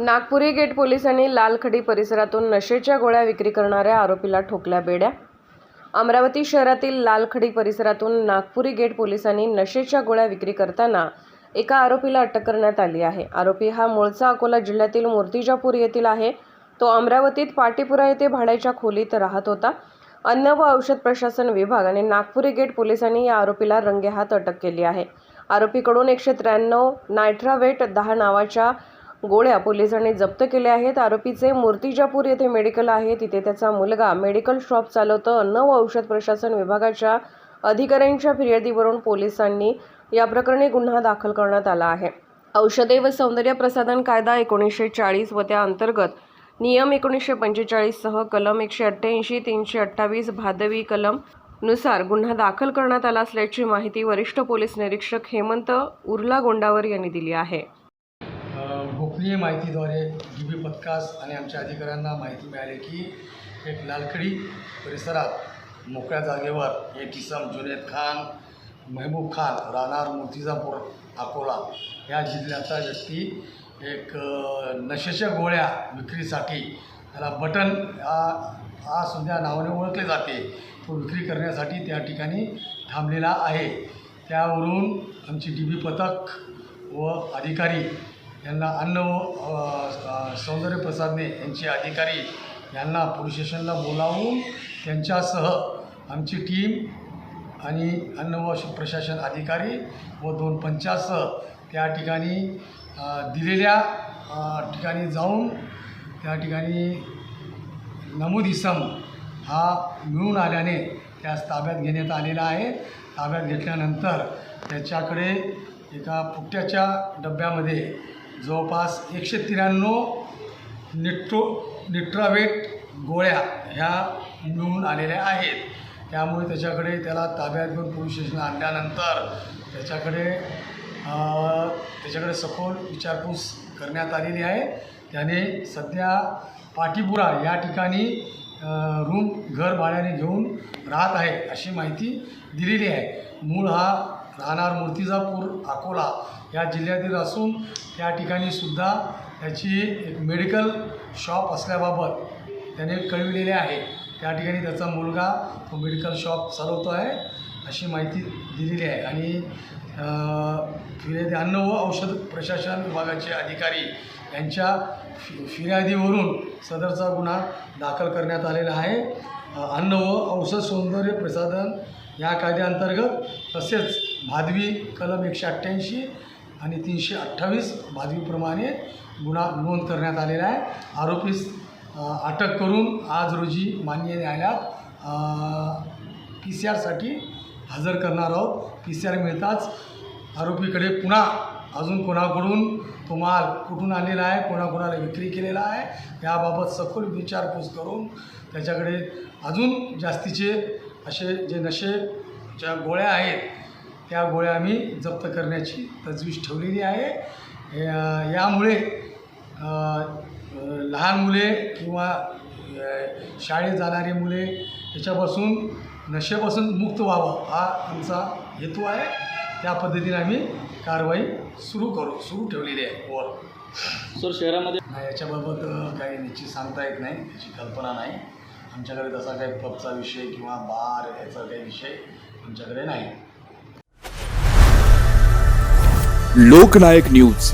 Nagpuri gate पोलिसांनी लालखडी परिसरातून नशेच्या गोळ्या विक्री करणाऱ्या आरोपीला ठोकल्या बेड्या. अमरावती शहरातील लालखडी परिसरातून नागपुरी गेट पोलिसांनी नशेच्या गोळ्या विक्री करताना एका आरोपीला अटक करण्यात आली आहे. आरोपी हा मूळचा अकोला जिल्ह्यातील मूर्तिजापूर येथील आहे. तो अमरावतीत पाटीपुरा येथे भाड्याच्या खोलीत राहत होता. अन्न व औषध प्रशासन विभाग आणि नागपुरी गेट पोलिसांनी या आरोपीला रंगेहात अटक केली आहे. आरोपीकडून एकशे त्र्याण्णव नायट्रावेट दहा नावाच्या गोळ्या पोलिसांनी जप्त केल्या आहेत. आरोपीचे मूर्तिजापूर येथे मेडिकल आहे. तिथे त्याचा मुलगा मेडिकल शॉप चालवतो. अन्न व औषध प्रशासन विभागाच्या अधिकाऱ्यांच्या फिर्यादीवरून पोलिसांनी या प्रकरणी गुन्हा दाखल करण्यात आला आहे. औषधे व सौंदर्य प्रसाधन कायदा एकोणीसशे चाळीस व त्या अंतर्गत नियम एकोणीसशे पंचेचाळीससह कलम एकशे अठ्ठ्याऐंशी तीनशे अठ्ठावीस भादवी कलमनुसार गुन्हा दाखल करण्यात आला असल्याची माहिती वरिष्ठ पोलीस निरीक्षक हेमंत उर्ला गोंडावर यांनी दिली आहे. गोपनीय माहितीद्वारे डी बी पथकास आणि आमच्या अधिकाऱ्यांना माहिती मिळाली की एक लालखडी परिसरात मोकळ्या जागेवर एक इसम जुनेद खान महबूब खान राहणार मूर्तिजापूर अकोला या जिल्ह्याचा व्यक्ती एक नशेच्या गोळ्या विक्रीसाठी त्याला बटन हा हा सुद्धा नावाने ओळखले जाते. तो विक्री करण्यासाठी त्या ठिकाणी थांबलेला आहे. त्यावरून आमची डी बी पथक व अधिकारी यांना अन्न व सौंदर्य प्रसादने यांचे अधिकारी यांना पोलीस स्टेशनला बोलावून त्यांच्यासह आमची टीम आणि अन्न व प्रशासन अधिकारी व दोन पंचासह त्या ठिकाणी दिलेल्या ठिकाणी जाऊन त्या ठिकाणी नमूद इसम हा मिळून आल्याने त्यास ताब्यात घेण्यात आलेला आहे. ताब्यात घेतल्यानंतर त्याच्याकडे एका पुट्ट्याच्या डब्यामध्ये जवळपास एकशे त्र्याण्णव निट्रो निट्रावेट गोळ्या ह्या मिळून आलेल्या आहेत. त्यामुळे त्याच्याकडे त्याला ताब्यात घेऊन पोलीस स्टेशनला आणल्यानंतर त्याच्याकडे त्याच्याकडे सखोल विचारपूस करण्यात आलेली आहे. त्याने सध्या पाटीपुरा या ठिकाणी रूम घर भाड्याने घेऊन राहत आहे अशी माहिती दिलेली आहे. मूळ हा राहणार मूर्तिजापूर अकोला या जिल्ह्यातील असून त्या ठिकाणी सुद्धा त्याची एक मेडिकल शॉप असल्याबाबत त्याने कळविलेले आहे. त्या ठिकाणी त्याचा मुलगा तो मेडिकल शॉप चालवतो आहे अशी माहिती दिलेली आहे. आणि अन्न व औषध प्रशासन विभागाचे अधिकारी यांच्या फिर्यादीवरून सदरचा गुन्हा दाखल करण्यात आलेला आहे. अन्न व औषध सौंदर्य प्रसाधन या कायद्याअंतर्गत तसेच भादवी कलम एकशे अठ्ठ्याऐंशी आणि तीनशे अठ्ठावीस भादवीप्रमाणे गुन्हा नोंद करण्यात आलेला आहे. आरोपीस अटक करून आज रोजी माननीय न्यायालयात पी सी आरसाठी हजर करणार आहोत. पी सी आर मिळताच आरोपीकडे पुन्हा अजून कोणाकडून तो माल कुठून आलेला आहे कोणाकोणाला विक्री केलेला आहे याबाबत सखोल विचारपूस करून त्याच्याकडे अजून जास्तीचे असे जे नशे ज्या गोळ्या आहेत त्या गोळ्या आम्ही जप्त करण्याची तजवीज ठेवलेली आहे. या- यामुळे लहान मुले किंवा शाळेत जाणारी मुले याच्यापासून नशेपासून मुक्त व्हावं हा आमचा हेतू आहे. त्या पद्धतीने आम्ही कारवाई सुरू करू सुरू ठेवलेली आहे. वर. सर शहरामध्ये नाही याच्याबाबत काही निश्चित सांगता येत नाही याची कल्पना नाही. आमच्याकडे तसा काही पबचा विषय किंवा बार याचा काही विषय आमच्याकडे नाही. लोकनायक न्यूज.